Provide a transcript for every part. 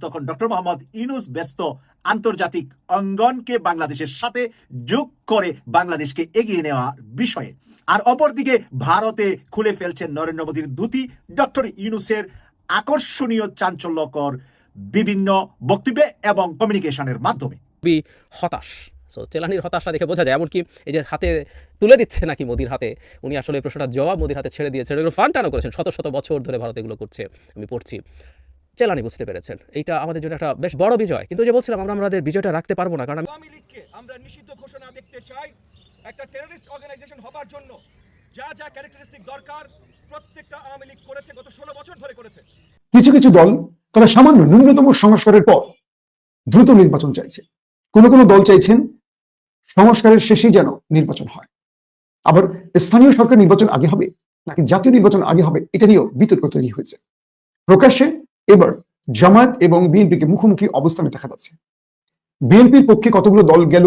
তখন ডক্টর মোহাম্মদ ইনুস ব্যস্ত আন্তর্জাতিক অঙ্গনকে বাংলাদেশের সাথে যোগ করে বাংলাদেশকে এগিয়ে নেওয়ার বিষয়ে। আর অপরদিকে ভারতে খুলে ফেলছেন নরেন্দ্র মোদীর দুটি ডক্টর ইউনুসের আকর্ষণীয় চাঞ্চল্যকর বিভিন্ন বক্তব্যে এবং কমিউনিকেশনের মাধ্যমে। হতাশ। সো চেলানির হতাশা দেখে বোঝা যায়। এমনকি এই যে হাতে তুলে দিচ্ছে নাকি মোদির হাতে, উনি আসলে এই প্রশ্নটার জবাব মোদির হাতে ছেড়ে দিয়েছেন। এগুলো ফান টানো করেছেন। শত শত বছর ধরে ভারত এগুলো করছে। আমি পড়ছি। চেলানি বুঝতে পেরেছেন। এইটা আমাদের জন্য একটা বেশ বড় বিজয়। কিন্তু যে বলছিলাম আমরা আমাদের বিজয়টা রাখতে পারব না কারণ আওয়ামী লীগকে আমরা নিষিদ্ধ ঘোষণা দেখতে চাই। একটা টেররিস্ট অর্গানাইজেশন হবার জন্য যা যা ক্যারেক্টারিস্টিক দরকার প্রত্যেকটা আওয়ামী লীগ করেছে গত ষোলো বছর ধরে করেছে। কিছু কিছু দল তারা সামান্য ন্যূনতম সংস্কারের পর দ্রুত নির্বাচন চাইছে। কোন কোন দল চাইছেন সংস্কারের শেষেই যেন নির্বাচন হয়। আবার স্থানীয় সরকার নির্বাচন আগে হবে নাকি জাতীয় নির্বাচন আগে হবে এটা নিয়েও বিতর্ক তৈরি হয়েছে। প্রকাশ্যে এবার জামায়াত এবং বিএনপিকে মুখোমুখি অবস্থানে দেখা যাচ্ছে। বিএনপির পক্ষে কতগুলো দল গেল?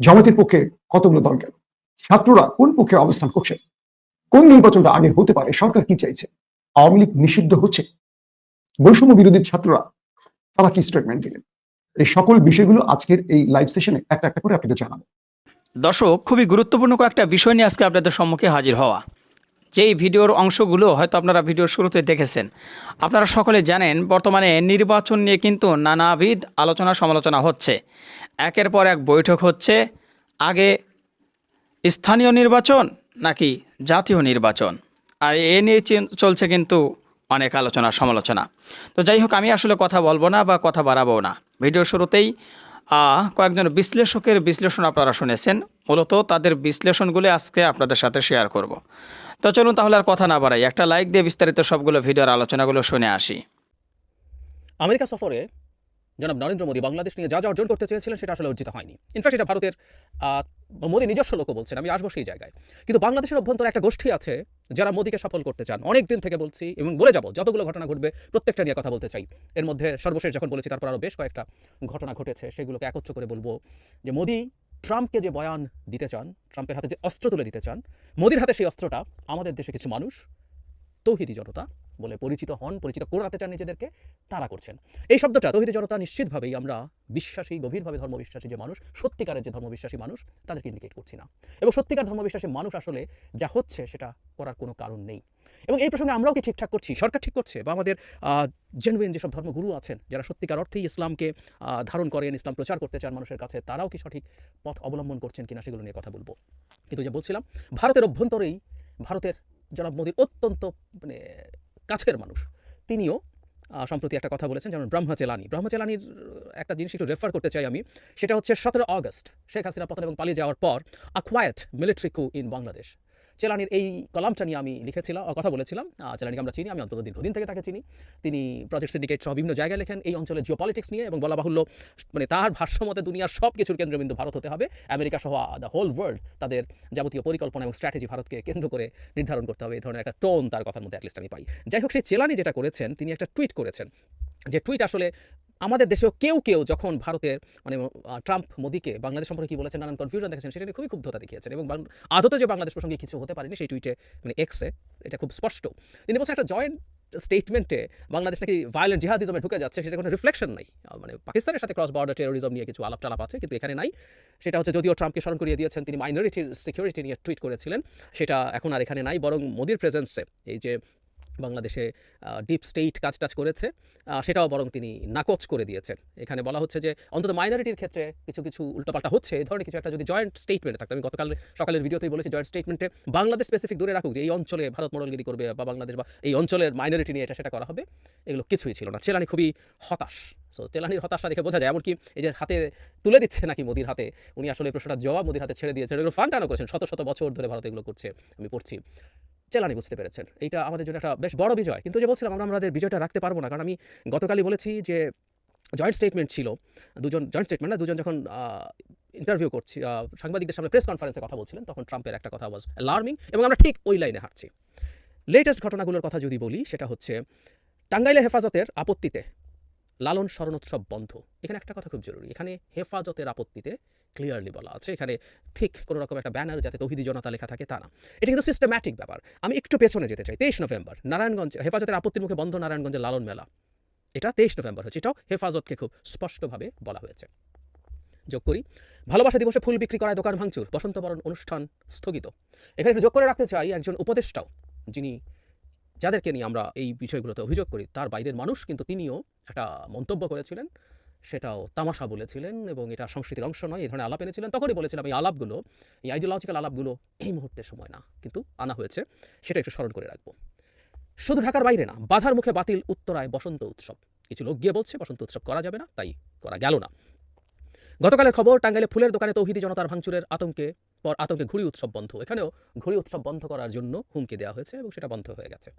জামায়াতের পক্ষে কতগুলো দল গেল? ছাত্ররা কোন পক্ষে অবস্থান করছে? কোন নির্বাচনটা আগে হতে পারে? সরকার কি চাইছে? আওয়ামী লীগ নিষিদ্ধ হচ্ছে? বৈষম্য বিরোধী ছাত্ররা, তারা কি স্টেটমেন্ট দিলেন? এই সকল বিষয়গুলো আজকের এই লাইভ সেশনে একটা একটা করে আপনাদের জানাব। দর্শক, খুবই গুরুত্বপূর্ণ কয়েকটা বিষয় নিয়ে আজকে আপনাদের সম্মুখে হাজির হওয়া। যেই ভিডিওর অংশগুলো হয়তো আপনারা ভিডিওর শুরুতে দেখেছেন, আপনারা সকলে জানেন বর্তমানে নির্বাচন নিয়ে কিন্তু নানাবিধ আলোচনা সমালোচনা হচ্ছে। একের পর এক বৈঠক হচ্ছে, আগে স্থানীয় নির্বাচন নাকি জাতীয় নির্বাচন? আর এ নিয়ে চলছে কিন্তু অনেক আলোচনা সমালোচনা। তো যাই হোক, আমি আসলে কথা বলব না বা কথা বাড়াবো না। ভিডিও শুরুতেই কয়েকজন বিশ্লেষকের বিশ্লেষণ আপনারা শুনেছেন। মূলত তাদের বিশ্লেষণগুলি আজকে আপনাদের সাথে শেয়ার করব। তো চলুন তাহলে আর কথা না বাড়াই। একটা লাইক দিয়ে বিস্তারিত সবগুলো ভিডিওর আলোচনাগুলো শুনে আসি। আমেরিকা সফরে জনাব নরেন্দ্র মোদী বাংলাদেশ নিয়ে যা যা অর্জন করতে চেয়েছিলেন সেটা আসলে অর্জিত হয়নি। ইনফ্যাক্ট এটা ভারতের মোদী নিজস্ব লোকও বলছেন, আমি আসব সেই জায়গায়। কিন্তু বাংলাদেশের অভ্যন্তরে একটা গোষ্ঠী আছে যারা মোদীকে সফল করতে চান। অনেক দিন থেকে বলছি এবং বলে যাব, যতগুলো ঘটনা ঘটবে প্রত্যেকটা নিয়ে কথা বলতে চাই। এর মধ্যে সর্বশেষ যখন বলেছি, তারপর আরও বেশ কয়েকটা ঘটনা ঘটেছে, সেগুলোকে একত্র করে বলব যে মোদী ট্রাম্পকে যে বয়ান দিতে চান, ট্রাম্পের হাতে যে অস্ত্র তুলে দিতে চান, মোদির হাতে সেই অস্ত্রটা আমাদের দেশে কিছু মানুষ, তৌহিদি জনতা বলে পরিচিত হন, পরিচিত করে রাখতে চান নিজেদেরকে তারা করছেন। এই শব্দটা তৌহিদি জনতা নিশ্চিতভাবেই আমরা বিশ্বাসী, গভীরভাবে ধর্মবিশ্বাসী যে মানুষ, সত্যিকারের যে ধর্মবিশ্বাসী মানুষ, তাদেরকে ইন্ডিকেট করছি না। এবং সত্যিকার ধর্মবিশ্বাসী মানুষ আসলে যা হচ্ছে সেটা করার কোনো কারণ নেই। এবং এই প্রসঙ্গে আমরাও কি ঠিকঠাক করছি? সরকার ঠিক করছে? বা আমাদের জেনুইন যেসব ধর্মগুরু আছেন, যারা সত্যিকার অর্থেই ইসলামকে ধারণ করেন, ইসলাম প্রচার করতে চান মানুষের কাছে, তারাও কি সঠিক পথ অবলম্বন করছেন কিনা সেগুলো নিয়ে কথা বলব। কিন্তু যে বলছিলাম, ভারতের অভ্যন্তরেই, ভারতের জনাব মোদীর অত্যন্ত মানে কাছের মানুষ। তিনিও সম্প্রতি একটা কথা বলেছেন, যেমন ব্রহ্মচেলানি ব্রহ্মচেলানির একটা জিনিস একটু রেফার করতে চাই আমি। সেটা হচ্ছে সতেরো আগস্ট, শেখ হাসিনা পতন এবং পালিয়ে যাওয়ার পর a quiet military coup in Bangladesh চেলানির এই কলামটা নিয়ে আমি লিখেছিলাম কথা বলেছিলাম। চেলানিকে আমরা চিনি, আমি অন্তত দীর্ঘদিন থেকে তাকে চিনি। তিনি প্রজেক্ট সিন্ডিকেট সহ বিভিন্ন জায়গায় লেখেন এই অঞ্চলের জিও পলিটিক্স নিয়ে এবং বলা বাহুল্য মানে তার ভাষ্যমতে দুনিয়ার সব কিছুর কেন্দ্রবিন্দু ভারত হতে হবে। আমেরিকা সহ দ্য হোল ওয়ার্ল্ড তাদের যাবতীয় পরিকল্পনা এবং স্ট্র্যাটেজি ভারতকে কেন্দ্র করে নির্ধারণ করতে হবে। এই ধরনের একটা টোন তার কথার মধ্যে অ্যাটলিস্ট আমি পাই। যাই হোক, সেই চেলানি যেটা করেছেন, তিনি একটা টুইট করেছেন। যে টুইট আসলে আমাদের দেশেও কেউ কেউ যখন ভারতের মানে ট্রাম্প মোদীকে বাংলাদেশ সম্পর্কে কি বলেছেন, নানান কনফিউশন দেখেছেন, সেটা খুবই ক্ষুব্ধতা দেখিয়েছেন এবং আদতে যে বাংলাদেশ প্রসঙ্গে কিছু হতে পারেনি, সেই টুইটে মানে এক্সে এটা খুব স্পষ্ট। তিনি বলছেন একটা জয়েন্ট স্টেটমেন্টে বাংলাদেশ নাকি ভায়োলেন্ট জিহাদিজমে ঢুকে যাচ্ছে সেটা কোনো রিফ্লেকশন নাই। মানে পাকিস্তানের সাথে ক্রস বর্ডার টেরোরিজম নিয়ে কিছু আলাপ টালাপ আছে, কিন্তু এখানে নাই। সেটা হচ্ছে যদিও ট্রাম্পকে স্মরণ করিয়ে দিয়েছেন, তিনি মাইনরিটির সিকিউরিটি নিয়ে টুইট করেছিলেন, সেটা এখন আর এখানে নাই, বরং মোদির প্রেজেন্সে এই যে বাংলাদেশে ডিপ স্টেট কাজ টাজ করেছে সেটাও বরং তিনি নাকচ করে দিয়েছেন। এখানে বলা হচ্ছে যে, অন্তত মাইনরিটির ক্ষেত্রে কিছু কিছু উল্টোপাল্টা হচ্ছে এই ধরনের কিছু একটা যদি জয়েন্ট স্টেটমেন্টে থাকতো। আমি গতকাল সকালের ভিডিওতেই বলেছি জয়েন্ট স্টেটমেন্টে বাংলাদেশ স্পেসিফিক দূরে রাখুক যে, এই অঞ্চলে ভারত মোড়লগিরি করবে বা বাংলাদেশ বা এই অঞ্চলের মাইনরিটি নিয়ে এটা সেটা করা হবে, এগুলো কিছুই ছিল না। চেলানি খুবই হতাশ। সো চেলানির হতাশা দেখে বোঝা যায়, এমনকি এই যে হাতে তুলে দিচ্ছে নাকি মোদির হাতে, উনি আসলে এই প্রশ্নটার জবাব মোদির হাতে ছেড়ে দিয়েছেন। এগুলো ফান টানো করেছেন, শত শত বছর ধরে ভারত এগুলো করছে, আমি পড়ছি। চেলানি বুঝতে পেরেছেন। এইটা আমাদের জন্য একটা বেশ বড় বিজয়। কিন্তু যে বলছিলাম, আমরা আমাদের বিজয়টা রাখতে পারব না। কারণ আমি গতকালই বলেছি যে জয়েন্ট স্টেটমেন্ট ছিল। দুজন জয়েন্ট স্টেটমেন্ট না, দুজন যখন ইন্টারভিউ করছি সাংবাদিকদের সামনে প্রেস কনফারেন্সে কথা বলছিলেন, তখন ট্রাম্পের একটা কথা ওয়াজ অ্যালার্মিং এবং আমরা ঠিক ওই লাইনে হাঁটছি। লেটেস্ট ঘটনাগুলোর কথা যদি বলি, সেটা হচ্ছে টাঙ্গাইলে হেফাজতের আপত্তিতে লালন স্মরণোৎসব বন্ধ। এখানে একটা কথা খুব জরুরি। এখানে হেফাজতের আপত্তিতে ক্লিয়ারলি বলা আছে। এখানে ঠিক কোনো রকম একটা ব্যানার যাতে তহিদি জনতা লেখা থাকে তা না। এটা কিন্তু সিস্টেম্যাটিক ব্যাপার। আমি একটু পেছনে যেতে চাই। তেইশ নভেম্বর, নারায়ণগঞ্জ, হেফাজতের আপত্তির মুখে বন্ধ নারায়ণগঞ্জের লালন মেলা। এটা তেইশ নভেম্বর হচ্ছে। এটাও হেফাজতকে খুব স্পষ্টভাবে বলা হয়েছে। যোগ করি। ভালোবাসা দিবসে ফুল বিক্রি করায় দোকান ভাঙচুর। বসন্তবরণ অনুষ্ঠান স্থগিত। এখানে একটু যোগ করে রাখতে চাই একজন উপদেষ্টাও, যিনি যাদেরকে নিয়ে আমরা এই বিষয়গুলোতে অভিযোগ করি, তার বাইরের মানুষ কিন্তু তিনিও একটা মন্তব্য করেছিলেন। সেটাও তামাশা বলেছিলেন এবং এটা সংস্কৃতির অংশ নয়, এই ধরনের আলাপ এনেছিলেন। তখনই বলেছিলাম এই আলাপগুলো, এই আইডিওলজিক্যাল আলাপগুলো এই মুহূর্তে সময় না, কিন্তু আনা হয়েছে। সেটা একটু স্মরণ করে রাখব। শুধু ঢাকার বাইরে না, বাধার মুখে বাতিল উত্তরায় বসন্ত উৎসব। কিছু লোক গিয়ে বলছে, বসন্ত উৎসব করা যাবে না, তাই করা গেল না। গতকালের খবর, টাঙ্গাইলে ফুলের দোকানে তৌহিদি জনতার ভাঙচুরের আতঙ্কে, পর আতঙ্কে ঘুড়ি উৎসব বন্ধ। এখানেও ঘুড়ি উৎসব বন্ধ করার জন্য হুমকি দেওয়া হয়েছে এবং সেটা বন্ধ হয়ে গেছে।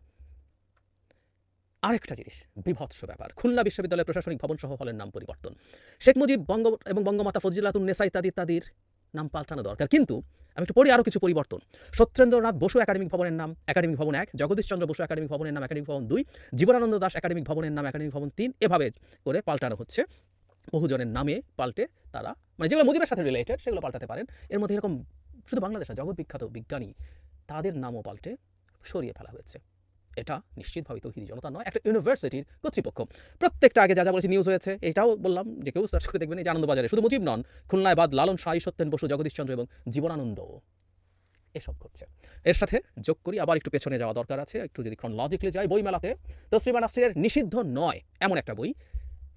আরেকটা জিনিস, বিভৎস ব্যাপার। খুলনা বিশ্ববিদ্যালয়ের প্রশাসনিক ভবন সহ হলের নাম পরিবর্তন। শেখ মুজিব, বঙ্গ এবং বঙ্গমাতা ফজিলাতুন নেসা ইত্যাদি ইত্যাদির নাম পাল্টানো দরকার। কিন্তু আমি একটু পড়ি আরও কিছু পরিবর্তন। সত্যেন্দ্রনাথ বসু একাডেমিক ভবনের নাম, একাডেমিক ভবন এক। জগদীশচন্দ্র বসু একাডেমিক ভবনের নাম, একাডেমিক ভবন দুই। জীবনানন্দ দাস একাডেমিক ভবনের নাম, একাডেমিক ভবন তিন। এভাবে করে পাল্টানো হচ্ছে। বহুজনের নামে পাল্টে তারা মানে যেগুলো মুজিবের সাথে রিলেটেড সেগুলো পাল্টাতে পারেন। এর মধ্যে এরকম শুধু বাংলাদেশে জগৎ বিখ্যাত বিজ্ঞানী, তাদের নামও পাল্টে সরিয়ে ফেলা হয়েছে। এটা নিশ্চিতভাবে তৌহিদি জনতা নয়, একটা ইউনিভার্সিটির কর্তৃপক্ষ। প্রত্যেকটা আগে যা যা বলেছি নিউজ হয়েছে, এটাও বললাম যে কেউ সার্চ করে দেখবেন এই যে আনন্দবাজারে। শুধু মুজিব নন, খুলনায় বাদ লালন সাই সত্যেন বসু জগদীশচন্দ্র এবং জীবনানন্দ। এসব করছে এর সাথে যোগ করি, আবার একটু পেছনে যাওয়া দরকার আছে, একটু যদি ক্রনলজিক্যালি যাই বই মেলাতে তসলিমা নাসরিনের নিষিদ্ধ নয়, এমন একটা বই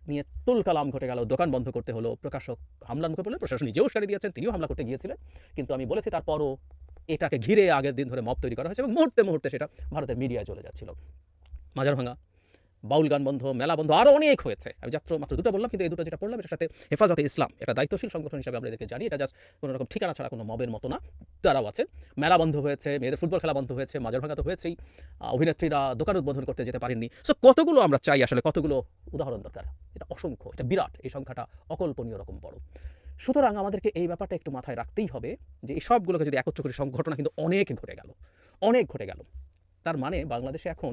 নিয়ে তুলকালাম ঘটে গেল, দোকান বন্ধ করতে হলো, প্রকাশক হামলার মুখে পড়লেন প্রশাসন নিজেও সারি দিয়েছেন, তিনিও হামলা করতে গিয়েছিলেন। কিন্তু আমি বলেছি তারপরও এটাকে ঘিরে আগের দিন ধরে মব তৈরি করা হয়েছে এবং মুহূর্তে মুহূর্তে সেটা ভারতের মিডিয়ায় চলে যাচ্ছিল। মাজার ভাঙা বাউল গান বন্ধ, মেলা বন্ধ আরও অনেক হয়েছে। আমি যাত্র মাত্র দুটো বললাম, কিন্তু এই দুটো যেটা পড়লাম এটার সাথে হেফাজতে ইসলাম, এটা দায়িত্বশীল সংগঠন হিসাবে আমরা এদেরকে জানি, এটা জাস্ট কোনো রকম ঠিকানা ছাড়া কোনো মবের মতো না, তারাও আছে। মেলা বন্ধ হয়েছে, মেয়েদের ফুটবল খেলা বন্ধ হয়েছে মাজার ভাঙা তো হয়েছেই। অভিনেত্রীরা দোকান উদ্বোধন করতে যেতে পারেননি। সো কতগুলো আমরা চাই আসলে, কতগুলো উদাহরণ দরকার? এটা অসংখ্য, এটা বিরাট, এই সংখ্যাটা অকল্পনীয় রকম বড়। সুতরাং আমাদেরকে এই ব্যাপারটা একটু মাথায় রাখতেই হবে যে এই সবগুলোকে যদি একত্র করে সব ঘটনা কিন্তু অনেক ঘটে গেল, অনেক ঘটে গেল। তার মানে বাংলাদেশে এখন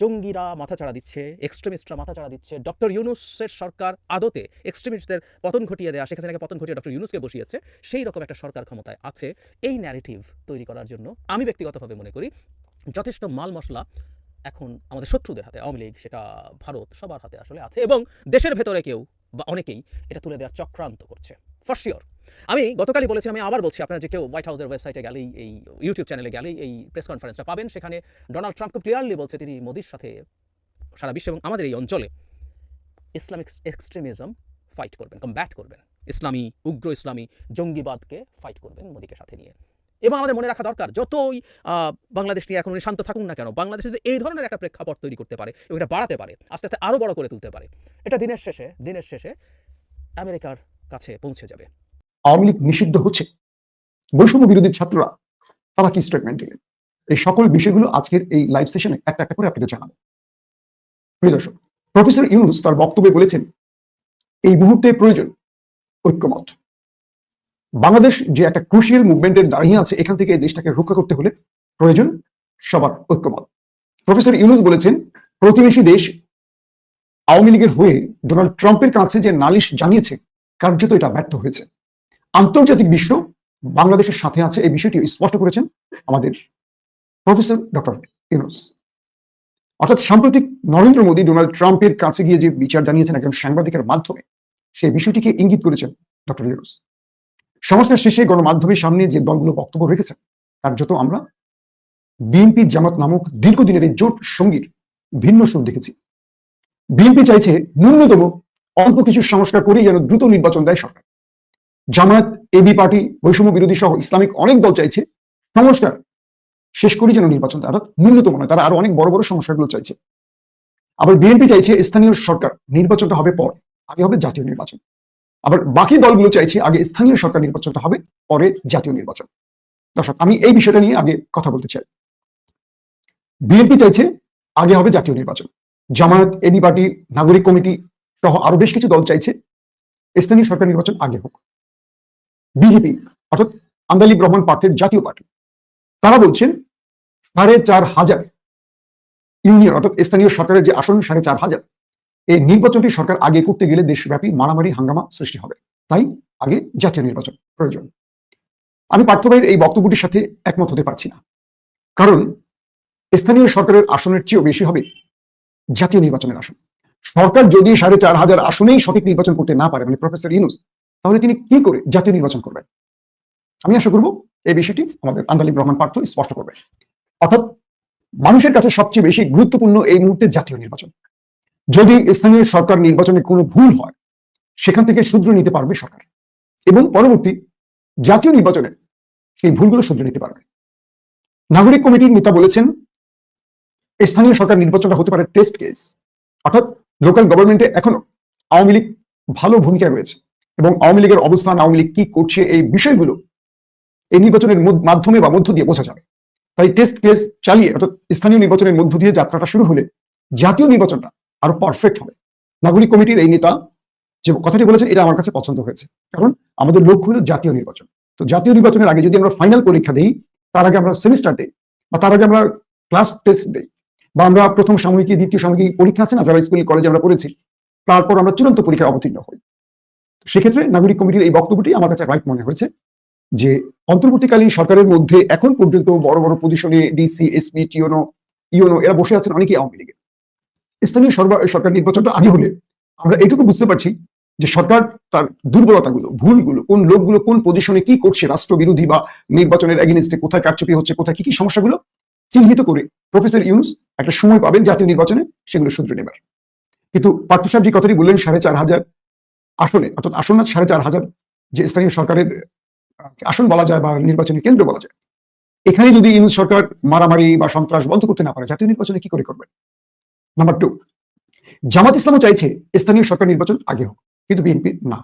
জঙ্গিরা মাথাচাড়া দিচ্ছে এক্সট্রিমিস্টরা মাথাচাড়া দিচ্ছে। ডক্টর ইউনুসের সরকার আদতে এক্সট্রিমিস্টদের পতন ঘটিয়ে শেখ হাসিনাকে পতন ঘটিয়ে ডক্টর ইউনুসকে বসিয়েছে, সেই রকম একটা সরকার ক্ষমতায় আছে। এই ন্যারেটিভ তৈরি করার জন্য আমি ব্যক্তিগতভাবে মনে করি যথেষ্ট মাল মশলা এখন আমাদের শত্রুদের হাতে, আওয়ামী লীগ, সেটা ভারত, সবার হাতে আসলে আছে এবং দেশের ভেতরে কেউ বা অনেকেই এটা তুলে দেওয়ার চক্রান্ত করছে। ফর শিওর আমি গতকালই বলেছি, আমি আবার বলছি আপনারা যে কেউ হোয়াইট হাউসের ওয়েবসাইটে গেলেই, এই ইউটিউব চ্যানেলে গেলেই এই প্রেস কনফারেন্সটা পাবেন। সেখানে ডোনাল্ড ট্রাম্প খুব ক্লিয়ারলি বলছে, তিনি মোদির সাথে সারা বিশ্ব এবং আমাদের এই অঞ্চলে ইসলামিক এক্সট্রিমিজম ফাইট করবেন কমব্যাট করবেন। ইসলামী, উগ্র ইসলামী জঙ্গিবাদকে ফাইট করবেন মোদিকে সাথে নিয়ে। এবং আমাদের মনে রাখা দরকার, যতই বাংলাদেশ নিয়ে এখন শান্ত থাকুন না কেন, বাংলাদেশ যদি এই ধরনের একটা প্রেক্ষাপট তৈরি করতে পারে এবং এটা বাড়াতে পারে, আস্তে আস্তে আরও বড় করে তুলতে পারে, এটা দিনের শেষে দিনের শেষে আমেরিকার কাছে পৌঁছে যাবে। আওয়ামী লীগ নিষিদ্ধ হচ্ছে। বৈষম্য বিরোধী ছাত্ররা, তারা কি স্টেটমেন্ট দিলেন? এই সকল বিষয়গুলো আজকের এই লাইভ সেশনে একটা একটা করে আপনাদের জানাব। প্রিয় দর্শক প্রফেসর ইউনুস তার বক্তব্যে বলেছেন, এই মুহূর্তে প্রয়োজন ঐক্যমত। বাংলাদেশ যে একটা ক্রুশিয়াল মুভমেন্টের দাঁড়িয়ে আছে, এখান থেকে দেশটাকে রক্ষা করতে হলে প্রয়োজন সবার ঐক্যমত। প্রফেসর ইউনুস বলেছেন, প্রতিবেশী দেশ আওয়ামী লীগের হয়ে ডোনাল্ড ট্রাম্পের কাছে যে নালিশ জানিয়েছে, কার্যত এটা ব্যর্থ হয়েছে। আন্তর্জাতিক বিশ্ব বাংলাদেশের সাথে আছে, এই বিষয়টি স্পষ্ট করেছেন আমাদের প্রফেসর ডক্টর ইউনুস। অর্থাৎ সাম্প্রতিক নরেন্দ্র মোদী ডোনাল্ড ট্রাম্পের কাছে গিয়ে যে বিচার জানিয়েছেন একজন সাংবাদিকের মাধ্যমে, সেই বিষয়টিকে ইঙ্গিত করেছেন ডক্টর ইউনুস। সমস্যার শেষে গণমাধ্যমের সামনে যে দলগুলো বক্তব্য রেখেছেন, তার যত আমরা, বিএনপি জামাত নামক দীর্ঘদিনের এই জোট সঙ্গীর ভিন্ন সুর দেখেছি। বিএনপি চাইছে ন্যূনতম অল্প কিছু সংস্কার করেই যেন দ্রুত নির্বাচন দেয় সরকার। জামায়াত এবি পার্টি, বৈষম্য বিরোধী সহ ইসলামিক অনেক দল চাইছে সংস্কার শেষ করেই যেন নির্বাচন অর্থাৎ ন্যূনতম নয়, তারা আরও অনেক বড় বড় সংস্কারগুলো চাইছে। আবার বিএনপি চাইছে স্থানীয় সরকার, নির্বাচনটা হবে পর, আগে হবে জাতীয় নির্বাচন। আবার বাকি দলগুলো চাইছে আগে স্থানীয় সরকার নির্বাচনটা হবে, পরে জাতীয় নির্বাচন। দর্শক, আমি এই বিষয়টা নিয়ে আগে কথা বলতে চাই। বিএনপি চাইছে আগে হবে জাতীয় নির্বাচন। Jamaat AB party, Nagorik committee সহ আরও বেশ কিছু দল চাইছে স্থানীয় সরকার নির্বাচন আগে হোক। বিজেপি, অর্থাৎ আন্দালিব রহমান পার্টির জাতীয় পার্টি, তারা বলছেন সাড়ে চার হাজার ইউনিয়ন, অর্থাৎ স্থানীয় সরকারের যে আসন, সাড়ে চার হাজার। এই নির্বাচনটি সরকার আগে করতে গেলে দেশব্যাপী মারামারি, হাঙ্গামা সৃষ্টি হবে। তাই আগে জাতীয় নির্বাচন প্রয়োজন। আমি পার্থবাইয়ের এই বক্তব্যটির সাথে একমত হতে পারছি না। কারণ স্থানীয় সরকারের আসনের চেয়েও বেশি হবে জাতীয় নির্বাচনের আসন। সরকার যদি সাড়ে চার হাজার আসনেই সঠিক নির্বাচন করতে না পারে মানে প্রফেসর ইউনুস, তাহলে তিনি কি করে জাতীয় নির্বাচন করবেন? আমি আশা করব এই বিষয়টি আমাদের আন্দালিব রহমান পার্থ স্পষ্ট করবে অর্থাৎ মানুষের কাছে সবচেয়ে বেশি গুরুত্বপূর্ণ এই মুহূর্তে জাতীয় নির্বাচন। যদি স্থানীয় সরকার নির্বাচনে কোনো ভুল হয়, সেখান থেকে শুধরে নিতে পারবে সরকার। এবং পরবর্তী জাতীয় নির্বাচনে সেই ভুলগুলো শুধরে নিতে পারবে। নাগরিক কমিটির নেতা বলেছেন, স্থানীয় সরকার নির্বাচনটা হতে পারে টেস্ট কেস অর্থাৎ লোকাল গভর্নমেন্টে এখনও আওয়ামী লীগ ভালো ভূমিকা রয়েছে। এবং আওয়ামী লীগের অবস্থান, আওয়ামী লীগ কি করছে, এই বিষয়গুলো এই নির্বাচনের মাধ্যমে বা মধ্য দিয়ে বোঝা যাবে। তাই টেস্ট কেস চালিয়ে, অর্থাৎ স্থানীয় নির্বাচনের মধ্য দিয়ে যাত্রাটা শুরু হলে জাতীয় নির্বাচনটা আরও পারফেক্ট হবে। নাগরিক কমিটির এই নেতা যে কথাটি বলেছেন, এটা আমার কাছে পছন্দ হয়েছে। কারণ আমাদের লক্ষ্য হলো জাতীয় নির্বাচন। তো জাতীয় নির্বাচনের আগে যদি আমরা ফাইনাল পরীক্ষা দিই, তার আগে আমরা সেমিস্টার দিই বা তার আগে আমরা ক্লাস টেস্ট দেই বা আমরা প্রথম সাময়িকী, দ্বিতীয় সাময়িকী পরীক্ষা আছে না, যারা স্কুল কলেজে আমরা পড়েছি, তারপর আমরা চূড়ান্ত পরীক্ষায় অবতীর্ণ হই। সেক্ষেত্রে নাগরিক কমিটির এই বক্তব্যটি আমার কাছে রাইট মনে হয়েছে যে অন্তর্বর্তীকালীন সরকারের মধ্যে এখন পর্যন্ত বড় বড় পজিশনে ডিসি এসপি টিওনো ইওনো এরা বসে আছেন, অনেকেই আওয়ামী লীগের স্থানীয় সরকার নির্বাচনটা আগে হলে আমরা এইটুকু বুঝতে পারছি যে সরকার তার দুর্বলতাগুলো, ভুলগুলো, কোন লোকগুলো কোন পজিশনে কি করছে, রাষ্ট্রবিরোধী বা নির্বাচনের এগেনিস্টে কোথায় কারচুপি হচ্ছে, কোথায় কি কি সমস্যাগুলো, চিহ্নিত করে প্রফেসর ইউনুস একটা সময় পাবেন জাতীয় নির্বাচনে সেগুলো শুধরে নেবার। কিন্তু পার্থ সাহেব যে কথাটি বললেন, সাড়ে চার হাজার আসনে, অর্থাৎ আসন না সাড়ে চার হাজার যে স্থানীয় সরকারের আসন বলা যায় বা নির্বাচনী কেন্দ্র বলা যায়, এখানে যদি ইউনুস সরকার মারামারি বা সন্ত্রাস বন্ধ করতে না পারে, জাতীয় নির্বাচনে কি করে করবেন? নাম্বার টু জামাত ইসলামও চাইছে স্থানীয় সরকার নির্বাচন আগে হোক, কিন্তু বিএনপি না।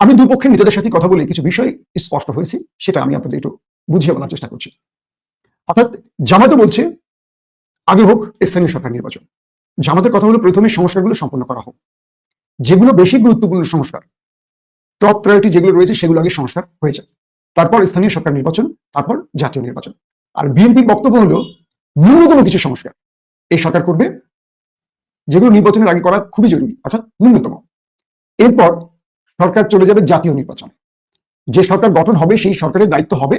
আমি দুপক্ষের নেতাদের সাথে কথা বলে কিছু বিষয় স্পষ্ট হয়েছে, সেটা আমি আপনাদের একটু বুঝিয়ে বলার চেষ্টা করছি। অর্থাৎ জামাতও বলছে, আগে হোক স্থানীয় সরকার নির্বাচন। জামাতের কথা হলো প্রথমে সংস্কারগুলো সম্পন্ন করা হোক। যেগুলো বেশি গুরুত্বপূর্ণ সংস্কার টপ প্রায়োরিটি যেগুলো রয়েছে সেগুলো আগে সংস্কার হয়ে যায় তারপর স্থানীয় সরকার নির্বাচন, তারপর জাতীয় নির্বাচন। আর বিএনপির বক্তব্য হলো, ন্যূনতম কিছু সংস্কার। এই সরকার করবে, যেগুলো নির্বাচনের আগে করা খুবই জরুরি, অর্থাৎ ন্যূনতম। এরপর সরকার চলে যাবে জাতীয় নির্বাচনে। যে সরকার গঠন হবে, সেই সরকারের দায়িত্ব হবে,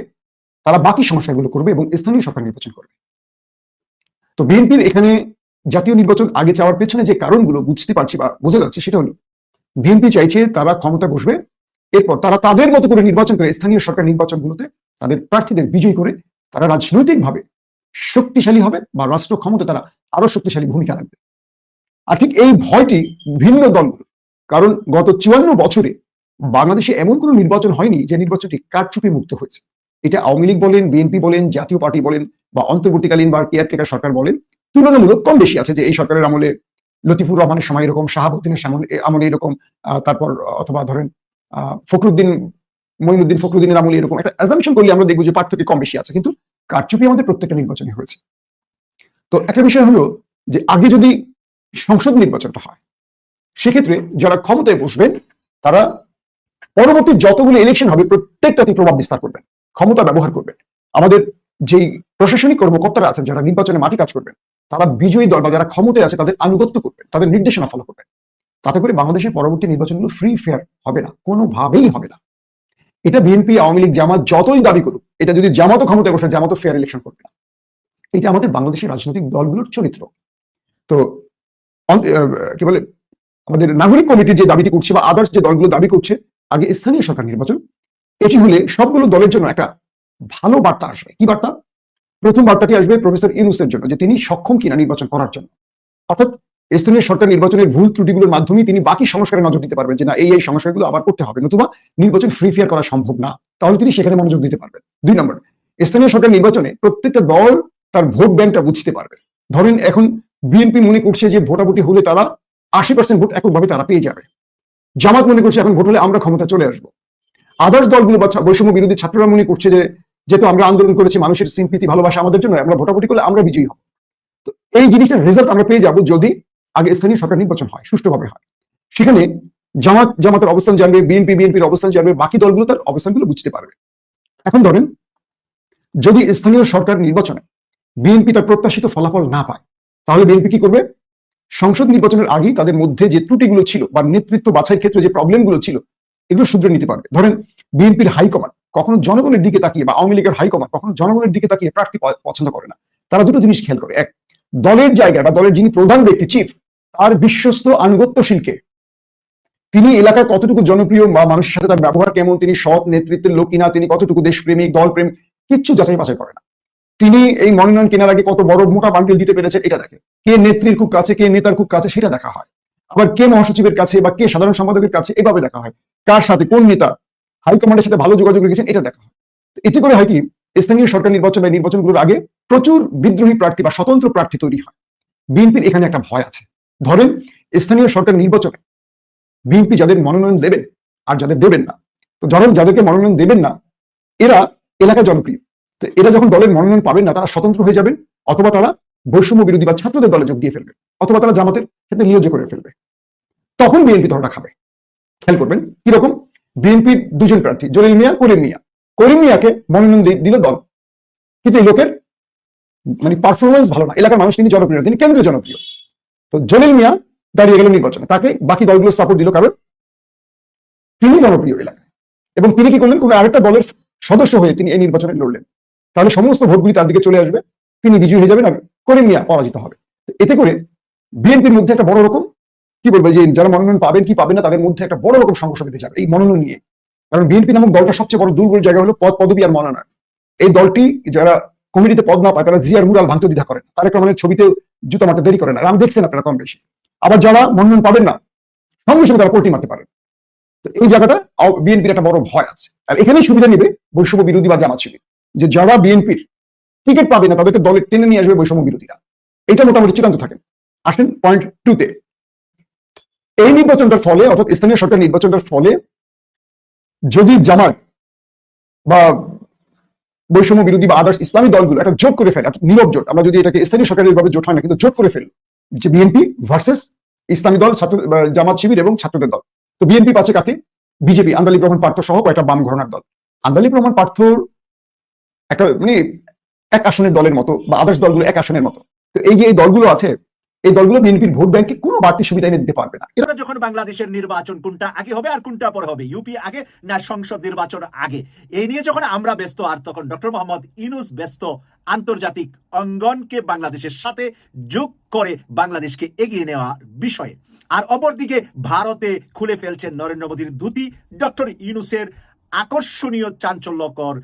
তারা বাকি সমস্যাগুলো করবে এবং স্থানীয় সরকার নির্বাচন করবে। তো বিএনপির এখানে জাতীয় নির্বাচন আগে চাওয়ার পেছনে যে কারণগুলো বুঝতে পারছি বা বোঝা যাচ্ছে সেটা হলো বিএনপি চাইছে তারা ক্ষমতা বসবে, এরপর তারা তাদের মতো করে নির্বাচন করে স্থানীয় সরকার নির্বাচনগুলোতে তাদের প্রার্থীদের বিজয়ী করে তারা রাজনৈতিকভাবে শক্তিশালী হবে বা রাষ্ট্র ক্ষমতা তারা আরও শক্তিশালী ভূমিকা রাখবে। আর ঠিক এই ভয়টি ভিন্ন দলগুলো কারণ গত চুয়ান্ন বছরে বাংলাদেশে এমন কোনো নির্বাচন হয়নি যে নির্বাচনটি কারচুপি মুক্ত হয়েছে। এটা আওয়ামী লীগ বলেন বিএনপি বলেন জাতীয় পার্টি বলেন বা অন্তর্বর্তীকালীন বা কেয়ারটেকার সরকার বলেন তুলনামূলক কম বেশি আছে যে এই সরকারের আমলে লতিফুর রহমানের সময় এরকম শাহাবুদ্দিনের আমলে এরকম তারপর অথবা ধরেন আহ, ফখরুদ্দিন মঈনুদ্দিন ফখরুদ্দিনের আমলে এরকম একটা অ্যাজামশন করলে আমরা দেখব যে পার্থক্য কম বেশি আছে। কিন্তু কারচুপি আমাদের প্রত্যেকটা নির্বাচনে হয়েছে। তো একটা বিষয় হলো যে আগে যদি সংসদ নির্বাচনটা হয়, সেক্ষেত্রে যারা ক্ষমতায় বসবেন, তারা পরবর্তী যতগুলো ইলেকশন হবে প্রত্যেকটাতে প্রভাব বিস্তার করবেন, ক্ষমতা ব্যবহার করবেন। আমাদের যেই প্রশাসনিক কর্মকর্তারা আছেন, যারা নির্বাচনে মাটি কাজ করবেন, তারা বিজয়ী দল বা যারা ক্ষমতায় আছে, তাদের আনুগত্য করবেন, তাদের নির্দেশনা ফলো করবেন। তাতে করে বাংলাদেশের পরবর্তী নির্বাচনগুলো ফ্রি ফেয়ার হবে না, কোনোভাবেই হবে না। এটা বিএনপি আওয়ামী লীগ, জামাত যতই দাবি করুক, এটা যদি জামাতও ক্ষমতায় বসে জামাতও ফেয়ার ইলেকশন করবে। না এটা আমাদের বাংলাদেশের রাজনৈতিক দলগুলোর চরিত্র। তো কি বলে, আমাদের নাগরিক কমিটি যে দাবিটি করছে বা আদার্স যে দলগুলো দাবি করছে, আগে স্থানীয় সরকার নির্বাচন, এটি হলে সবগুলো দলের জন্য একটা ভালো বার্তা আসবে। কি বার্তা? প্রথম বার্তাটি আসবে প্রফেসর ইউনুসের জন্য, যে তিনি সক্ষম কিনা নির্বাচন করার জন্য। অর্থাৎ স্থানীয় সরকার নির্বাচনের ভুল ত্রুটিগুলোর মাধ্যমে তিনি বাকি সংস্কারে নজর দিতে পারবেন যে না, এই এই সংস্কারগুলো আবার করতে হবে। নতুবা নির্বাচন ফ্রি ফেয়ার করা সম্ভব না। তাহলে তিনি সেখানে মনোযোগ দিতে পারবেন। দুই নম্বর, স্থানীয় সরকার নির্বাচনে প্রত্যেকটা দল তার ভোট ব্যাংকটা বুঝতে পারবে। ধরেন এখন বিএনপি মনে করছে যে ভোটাভুটি হলে তারা আশি পার্সেন্ট ভোট এককভাবে তারা পেয়ে যাবে। জামাত মনে করছে এখন ভোট হলে আমরা ক্ষমতা চলে আসব। আদার্স দলগুলো বা বৈষম্য বিরোধী ছাত্ররা মনে করছে যে, যেহেতু আমরা আন্দোলন করেছি, মানুষের সিম্পিতি ভালোবাসা আমাদের জন্য, আমরা ভোটাভুটি করলে আমরা বিজয়ী হব। তো এই জিনিসটার রেজাল্ট আমরা পেয়ে যাব যদি আগে স্থানীয় সরকার নির্বাচন হয়, সুষ্ঠুভাবে হয়। সেখানে জামাত, জামাতের অবস্থান জানবে, বিএনপি, বিএনপির অবস্থান জানবে, বাকি দলগুলো তার অবস্থানগুলো বুঝতে পারবে। এখন ধরেন, যদি স্থানীয় সরকার নির্বাচনে বিএনপি তার প্রত্যাশিত ফলাফল না পায়, তাহলে বিএনপি কি করবে? সংসদ নির্বাচনের আগেই তাদের মধ্যে যে ত্রুটিগুলো ছিল বা নেতৃত্ব বাছাই ক্ষেত্রে যে প্রবলেমগুলো ছিল, এগুলো শুধরে নিতে পারবে। ধরেন, বিএনপির হাইকমান্ড কখনো জনগণের দিকে তাকিয়ে বা আওয়ামী লীগের হাইকমান্ড কখনো জনগণের দিকে তাকিয়ে প্রার্থী পছন্দ করে না। তারা দুটো জিনিস খেয়াল করে। এক, দলের জায়গায় বা দলের যিনি প্রধান ব্যক্তি চিফ তার বিশ্বস্ত আনুগত্যশীলকে। তিনি এলাকায় কতটুকু জনপ্রিয় বা মানুষের সাথে তার ব্যবহার কেমন, তিনি সৎ নেতৃত্বের লোক কিনা, তিনি কতটুকু দেশপ্রেমিক, দলপ্রেমিক, কিচ্ছু যাচাই বাছাই করে না। তিনি এই মনোনয়ন কেনার আগে কত বড় মোটা বান্ডিল দিতে পেরেছে এটা দেখে। কে নেত্রীর খুব কাছে, কে নেতার খুব কাছে সেটা দেখা হয়। আবার কে মহাসচিবের কাছে বা কে সাধারণ সম্পাদকের কাছে এভাবে দেখা হয়। কার সাথে কোন নেতা হাইকমান্ডের সাথে ভালো যোগাযোগ রেখেছেন এটা দেখা হয়। এতে করে হয় কি, স্থানীয় সরকার নির্বাচন বা নির্বাচনগুলোর আগে প্রচুর বিদ্রোহী প্রার্থী বা স্বতন্ত্র প্রার্থী তৈরি হয়। বিএনপির এখানে একটা ভয় আছে। ধরেন স্থানীয় সরকার নির্বাচনে বিএনপি যাদের মনোনয়ন দেবেন আর যাদের দেবেন না, তো ধরেন যাদেরকে মনোনয়ন দেবেন না, এরা এলাকা জনপ্রিয়। তো এরা যখন দলের মনোনয়ন পাবেন না, তারা স্বতন্ত্র হয়ে যাবেন, অথবা তারা বৈষম্য বিরোধী বা ছাত্রদের দলে যোগ দিয়ে ফেলবে, অথবা তারা জামাতের সাথে নিয়োজ্য করে ফেলবে। তখন বিএনপি ধরাটা খাবে। খেয়াল করবেন, কীরকম? বিএনপির দুজন প্রার্থী, জলিল মিয়া, করিম মিয়া। করিম মিয়াকে মনোনয়ন দিল দল। কিন্তু এই লোকের মানে পারফরমেন্স ভালো না। এলাকার মানুষ তিনি জনপ্রিয় তিনি কেন্দ্রীয় জনপ্রিয়। তো জলিল মিয়া দাঁড়িয়ে গেল নির্বাচনে। তাকে বাকি দলগুলো সাপোর্ট দিল, কারণ তিনি জনপ্রিয় এলাকায়। এবং তিনি কি করলেন? কোনো আরেকটা দলের সদস্য হয়ে তিনি এই নির্বাচনে লড়লেন। তাহলে সমস্ত ভোটগুলি তার দিকে চলে আসবে। তিনি বিজয়ী হয়ে যাবেন আর করিম মিয়া পরাজিত হবে। এতে করে বিএনপির মধ্যে একটা বড় রকম, কি বলব যে যারা মনোনয়ন পাবেন কি পাবেন না, তাদের মধ্যে একটা বড় রকম সংঘর্ষ বেঁধে যাবে। এই মনোনয়ন নিয়ে। কারণ বিএনপি নামক দলটা সবচেয়ে বড় দুর্বল জায়গা হলো পদ, পদবি আর মনোনয়ন। এই দলটি যারা কমিটিতে পদ না পায়, তারা জিয়ার মুরাল ভাঙতে দ্বিধা করেন। তারেক রহমানের ছবিতে জুতা মারতে দেরি করেন আর আমি দেখছেন আপনারা কম বেশি। আবার যারা মনোনয়ন পাবেন না, সঙ্গে সঙ্গে তারা পোল্টি মারতে পারেন। তো এই জায়গাটা বিএনপির একটা বড় ভয় আছে। আর এখানেই সুবিধা নিবে বৈষম্য বিরোধী বা জামাত শিবির। যে যারা বিএনপির টিকিট পাবে না, তাদেরকে দলে টেনে নিয়ে আসবে বৈষম্য বিরোধীরা। এটা মোটামুটি চূড়ান্ত থাকেন আসেন পয়েন্ট টুতে এই নির্বাচনটার ফলে, অর্থাৎ স্থানীয় সরকার নির্বাচনটার ফলে যদি জামাত বা বৈষম্য বিরোধী বা আদার্স ইসলামী দলগুলো একটা জোট করে ফেলে, একটা নীরব জোট। আমরা যদি এটাকে স্থানীয় সরকারের ভাবে জোট হয় না, কিন্তু জোট করে ফেলি যে বিএনপি ভার্সেস ইসলামী দল, ছাত্র জামাত শিবির এবং ছাত্রদের দল। তো বিএনপি পাচ্ছে কাকে? বিজেপি আন্দালিব রহমান পার্থ সহ কয়েকটা বাম ঘরনার দল। আন্দালিব রহমান পার্থর একটা মানে এক আসনের দলের মতো বা আদার্স দলগুলো এক আসনের মতো। তো এই যে এই দলগুলো আছে এই দলগুলো বিএনপির ভোট ব্যাংকে কোনো বাড়তি সুবিধা এনে দিতে পারবে না। এটা যখন বাংলাদেশের নির্বাচন কোনটা আগে হবে আর কোনটা পরে হবে, ইউপি আগে না সংসদ নির্বাচন আগে? এই নিয়ে যখন আমরা ব্যস্ত, আর তখন ডক্টর মোহাম্মদ ইনুস ব্যস্ত, আন্তর্জাতিক অঙ্গনকে বাংলাদেশের সাথে যোগ করে বাংলাদেশকে এগিয়ে নেওয়ার বিষয়ে। আর অপরদিকে ভারতে খুলে ফেলছেন নরেন্দ্র মোদীর ধুতি ডক্টর ইউনুসের আকর্ষণীয় চাঞ্চল্যকর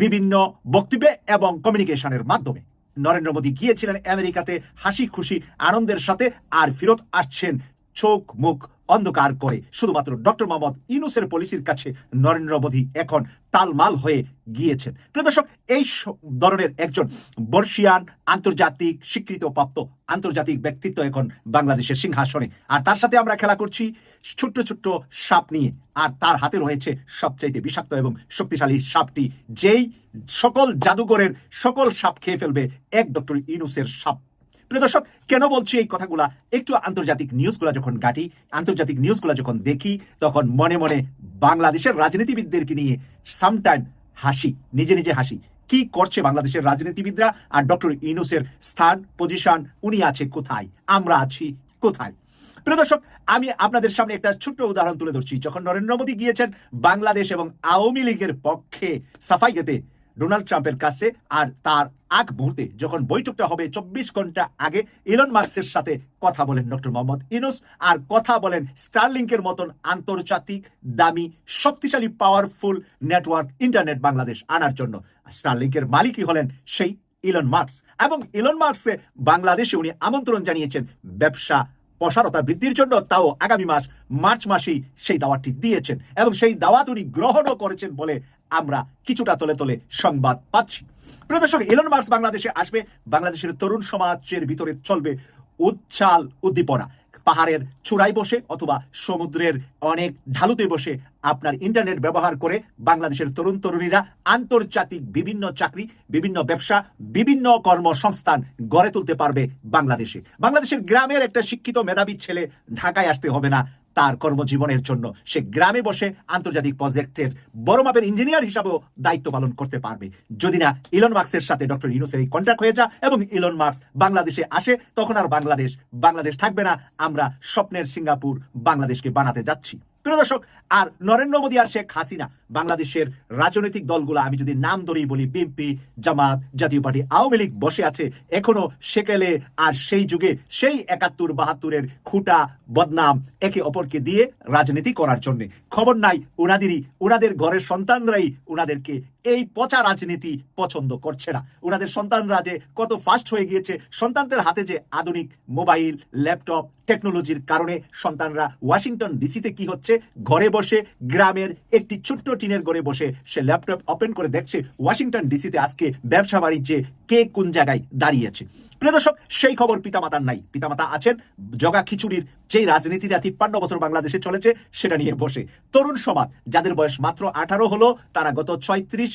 বিভিন্ন বক্তব্যে এবং কমিউনিকেশনের মাধ্যমে। নরেন্দ্র মোদী গিয়েছিলেন আমেরিকাতে হাসি খুশি আনন্দের সাথে আর ফিরত আসছেন চোখ, মুখ অন্ধকার করে। শুধুমাত্র ডক্টর মোহাম্মদ ইউনুসের পলিসির কাছে নরেন্দ্র মোদী এখন টালমাল হয়ে গিয়েছেন। প্রিয় দর্শক, এই ধরনের একজন বর্ষিয়ান, আন্তর্জাতিক স্বীকৃতপ্রাপ্ত, আন্তর্জাতিক ব্যক্তিত্ব এখন বাংলাদেশের সিংহাসনে। আর তার সাথে আমরা খেলা করছি ছোট্ট ছোট্ট সাপ নিয়ে। আর তার হাতে রয়েছে সবচাইতে বিষাক্ত এবং শক্তিশালী সাপটি, যেই সকল জাদুঘরের সকল সাপ খেয়ে ফেলবে এক ডক্টর ইনুসের সাপ প্রিয় দর্শক, কেন বলছি এই কথাগুলা? একটু আন্তর্জাতিক নিউজগুলো যখন ঘাটি আন্তর্জাতিক নিউজগুলো যখন দেখি, তখন মনে মনে বাংলাদেশের রাজনীতিবিদদেরকে নিয়ে সামটাইম হাসি, নিজে নিজে হাসি। কি করছে বাংলাদেশের রাজনীতিবিদরা আর ডক্টর ইনুসের স্থান পজিশন উনি আছে কোথায়? আমরা আছি কোথায়? প্রিয় দর্শক, আমি আপনাদের সামনে একটা ছোট্ট উদাহরণ তুলে ধরছি। যখন নরেন্দ্র মোদী গিয়েছেন বাংলাদেশ এবং আওয়ামী লীগের পক্ষে সাফাই গেতে ডোনাল্ড ট্রাম্পের কাছে আর তার আগ মুহূর্তে যখন বৈঠকটা হবে চব্বিশ ঘণ্টা আগে, ইলন মার্কসের সাথে কথা বলেন ডক্টর মোহাম্মদ ইনুস আর কথা বলেন স্টারলিংকের মতন আন্তর্জাতিক, দামি, শক্তিশালী পাওয়ারফুল নেটওয়ার্ক ইন্টারনেট বাংলাদেশ আনার জন্য। স্টারলিংকের মালিকই হলেন সেই ইলন মার্কস এবং ইলন মার্কসে বাংলাদেশে উনি আমন্ত্রণ জানিয়েছেন ব্যবসা প্রসারতা বৃদ্ধির জন্য। তাও আগামী মাস, মার্চ মাসেই সেই দাওয়াতটি দিয়েছেন এবং সেই দাওয়াত উনি গ্রহণও করেছেন বলে আমরা কিছুটা তলে তলে সংবাদ পাচ্ছি। প্রিয় দর্শক ইলন মার্কস বাংলাদেশে আসবে। বাংলাদেশের তরুণ সমাজের ভিতরে চলবে উচ্ছাল উদ্দীপনা। পাহাড়ের চূড়ায় বসে অথবা সমুদ্রের অনেক ঢালুতে বসে আপনার ইন্টারনেট ব্যবহার করে বাংলাদেশের তরুণ তরুণীরা আন্তর্জাতিক বিভিন্ন চাকরি, বিভিন্ন ব্যবসা, বিভিন্ন কর্মসংস্থান গড়ে তুলতে পারবে বাংলাদেশে। বাংলাদেশের গ্রামের একটা শিক্ষিত মেধাবী ছেলে ঢাকায় আসতে হবে না। তার কর্মজীবনের জন্য সে গ্রামে বসে আন্তর্জাতিক প্রজেক্টের বড় মাপের ইঞ্জিনিয়ার হিসাবেও দায়িত্ব পালন করতে পারবে। যদি না ইলন মার্কসের সাথে ডক্টর ইউনুসের এই কন্ট্যাক্ট হয়ে যা এবং ইলন মার্কস বাংলাদেশে আসে, তখন আর বাংলাদেশ বাংলাদেশ থাকবে না। আমরা স্বপ্নের সিঙ্গাপুর বাংলাদেশকে বানাতে যাচ্ছি। প্রিয় দর্শক আর নরেন্দ্র মোদী আর শেখ হাসিনা বাংলাদেশের রাজনৈতিক দলগুলো, আমি যদি নাম ধরেই বলি, বিএনপি, জামাত, জাতীয় পার্টি, আওয়ামী লীগ বসে আছে, এখনও সেকেলে আর সেই যুগে সেই একাত্তর বাহাত্তরের খুঁটা, বদনাম একে অপরকে দিয়ে রাজনীতি করার জন্য। খবর নাই উনাদেরই, উনাদের ঘরের সন্তানরাই উনাদেরকে এই পচা রাজনীতি পছন্দ করছে না। উনাদের সন্তানরা যে কত ফাস্ট হয়ে গিয়েছে, সন্তানদের হাতে যে আধুনিক মোবাইল, ল্যাপটপ টেকনোলজির কারণে সন্তানরা ওয়াশিংটন ডিসিতে কি হচ্ছে? ঘরে বসে গ্রামের একটি ছোট্ট টিনের ঘরে বসে সে ল্যাপটপ ওপেন করে দেখছে ওয়াশিংটন ডিসিতে আজকে ব্যবসা বাণিজ্যে কে কোন জায়গায় দাঁড়িয়েছে। প্রিয় দর্শক, সেই খবর পিতামাতার নাই। পিতামাতা আছেন, জগা খিচুড়ির যেই রাজনীতিটা তিপ্পান্ন বছর বাংলাদেশে চলেছে, সেটা নিয়ে বসে। তরুণ সমাজ, যাদের বয়স মাত্র আঠারো হলো, তারা গত ছয়ত্রিশ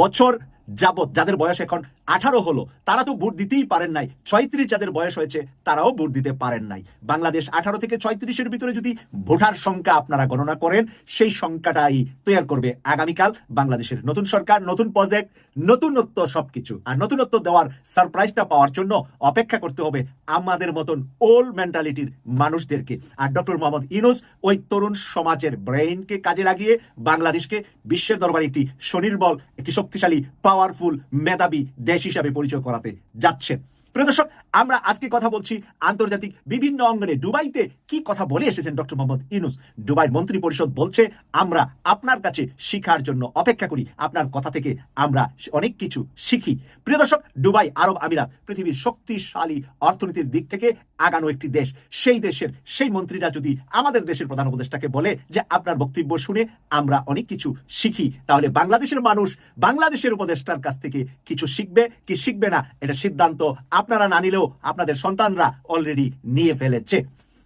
বছর যাবৎ যাদের বয়স এখন আঠারো হলো, তারা তো ভোট দিতেই পারেন নাই। ছয়ত্রিশ যাদের বয়স হয়েছে, তারাও ভোট দিতে পারেন নাই। বাংলাদেশ আঠারো থেকে ছয়ত্রিশের ভিতরে যদি ভোটার সংখ্যা আপনারা গণনা করেন, সেই সংখ্যাটাই তৈরি করবে আগামীকাল বাংলাদেশের নতুন সরকার, নতুন প্রজেক্ট, নতুনত্ব সবকিছু। আর নতুনত্ব দেওয়ার সারপ্রাইজটা পাওয়ার জন্য অপেক্ষা করতে হবে আমাদের মতন ওল্ড মেন্টালিটির মানুষদেরকে। আর ডক্টর মোহাম্মদ ইনুস ওই তরুণ সমাজের ব্রেইনকে কাজে লাগিয়ে বাংলাদেশকে বিশ্বের দরবারে একটি স্বনির্বল একটি শক্তিশালী পাওয়ারফুল মেধাবী দেশ হিসাবে পরিচয় করাতে যাচ্ছে প্রিয় দর্শক আমরা আজকে কথা বলছি আন্তর্জাতিক বিভিন্ন অঙ্গনে। দুবাইতে কি কথা বলে এসেছেন ডক্টর মোহাম্মদ ইনুস দুবাই মন্ত্রী পরিষদ বলছে, আমরা আপনার কাছে শিখার জন্য অপেক্ষা করি। আপনার কথা থেকে আমরা অনেক কিছু শিখি। প্রিয় দর্শক, দুবাই, আরব আমিরাত পৃথিবীর শক্তিশালী অর্থনীতির দিক থেকে আগানো একটি দেশ। সেই দেশের সেই মন্ত্রীরা যদি আমাদের দেশের প্রধান উপদেষ্টাকে বলে যে, আপনার বক্তব্য শুনে আমরা অনেক কিছু শিখি, তাহলে বাংলাদেশের মানুষ বাংলাদেশের উপদেষ্টার কাছ থেকে কিছু শিখবে, কি শিখবে না, এটা সিদ্ধান্ত আপনারা না নিলেও আপনাদের সন্তানরা অলরেডি নিয়ে ফেলেছে।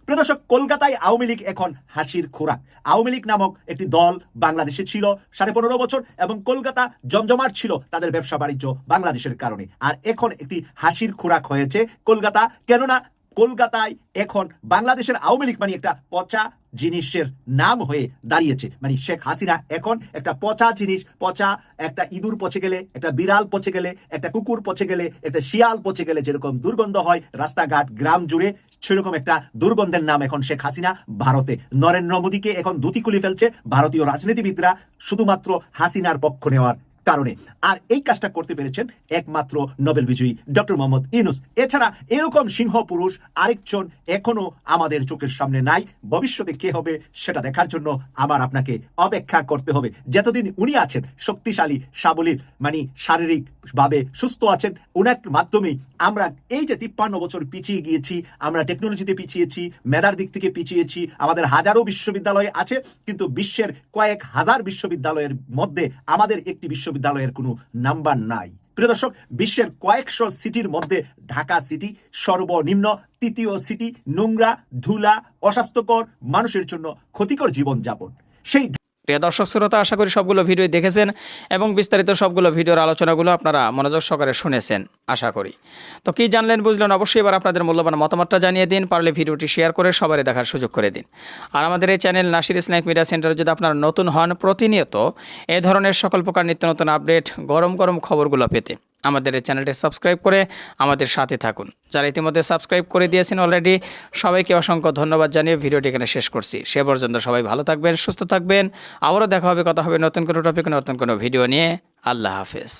প্রদর্শক কলকাতায় আওয়ামী লীগ এখন হাসির খোরাক। আওয়ামী লীগ নামক একটি দল বাংলাদেশে ছিল সাড়ে পনেরো বছর এবং কলকাতা জমজমাট ছিল তাদের ব্যবসা বাণিজ্য বাংলাদেশের কারণে। আর এখন একটি হাসির খোরাক হয়েছে কলকাতা। কেননা কলকাতায় এখন বাংলাদেশের আওয়ামী লীগ মানে একটা পচা জিনিসের নাম হয়ে দাঁড়িয়েছে। মানে শেখ হাসিনা এখন একটা পচা জিনিস, পচা একটা ইঁদুর পচে গেলে, একটা বিড়াল পচে গেলে, একটা কুকুর পচে গেলে, একটা শিয়াল পচে গেলে যেরকম দুর্গন্ধ হয়, রাস্তাঘাট, গ্রাম জুড়ে সেরকম একটা দুর্গন্ধের নাম এখন শেখ হাসিনা ভারতে। নরেন্দ্র মোদীকে এখন দুটি খুলে ফেলছে ভারতীয় রাজনীতিবিদরা, শুধুমাত্র হাসিনার পক্ষ নেওয়ার কারণে। আর এই কাজটা করতে পেরেছেন একমাত্র নোবেল বিজয়ী ডক্টর মোহাম্মদ ইনুস এছাড়া এরকম সিংহ পুরুষ আরেকজন এখনও আমাদের চোখের সামনে নাই। ভবিষ্যতে কে হবে সেটা দেখার জন্য আমার আপনাকে অপেক্ষা করতে হবে। যতদিন উনি আছেন, শক্তিশালী, সাবলীল মানে শারীরিক ভাবে সুস্থ আছেন ওনার মাধ্যমেই আমরা এই যে তিপ্পান্ন বছর পিছিয়ে গিয়েছি, আমরা টেকনোলজিতে পিছিয়েছি, মেধার দিক থেকে পিছিয়েছি, আমাদের হাজারো বিশ্ববিদ্যালয় আছে, কিন্তু বিশ্বের কয়েক হাজার বিশ্ববিদ্যালয়ের মধ্যে আমাদের একটি বিশ্ববিদ্যালয়ের কোনো নাম্বার নাই। প্রিয় দর্শক, বিশ্বের কয়েকশো সিটির মধ্যে ঢাকা সিটি সর্বনিম্ন তৃতীয় সিটি, নোংরা, ধুলা, অস্বাস্থ্যকর, মানুষের জন্য ক্ষতিকর জীবনযাপন। সেই প্রিয় দর্শক শ্রোতা, আশা করি সবগুলো ভিডিও দেখেছেন এবং বিস্তারিত সবগুলো ভিডিওর আলোচনাগুলো আপনারা মনোযোগ সহকারে শুনেছেন, আশা করি। তো কি জানলেন, বুঝলেন, অবশ্যই এবার আপনাদের মূল্যবান মতামতটা জানিয়ে দিন, পারলে ভিডিওটি শেয়ার করে সবারই দেখার সুযোগ করে দিন। আর আমাদের এই চ্যানেল নাসির ইসলামিক মিডিয়া সেন্টারে যদি আপনারা নতুন হন, প্রতিনিয়ত এ ধরনের সকল প্রকার নিত্য নতুন আপডেট, গরম গরম খবরগুলো পেতে। আমাদের এই চ্যানেলটি সাবস্ক্রাইব করে আমাদের সাথে থাকুন। যারা ইতিমধ্যে সাবস্ক্রাইব করে দিয়েছেন অলরেডি সবাইকে অসংখ্য ধন্যবাদ জানিয়ে ভিডিওটি এখানে শেষ করছি। সে পর্যন্ত সবাই ভালো থাকবেন, সুস্থ থাকবেন। আবারও দেখা হবে, কথা হবে নতুন কোনো টপিক নতুন কোনো ভিডিও নিয়ে। আল্লাহ হাফেজ।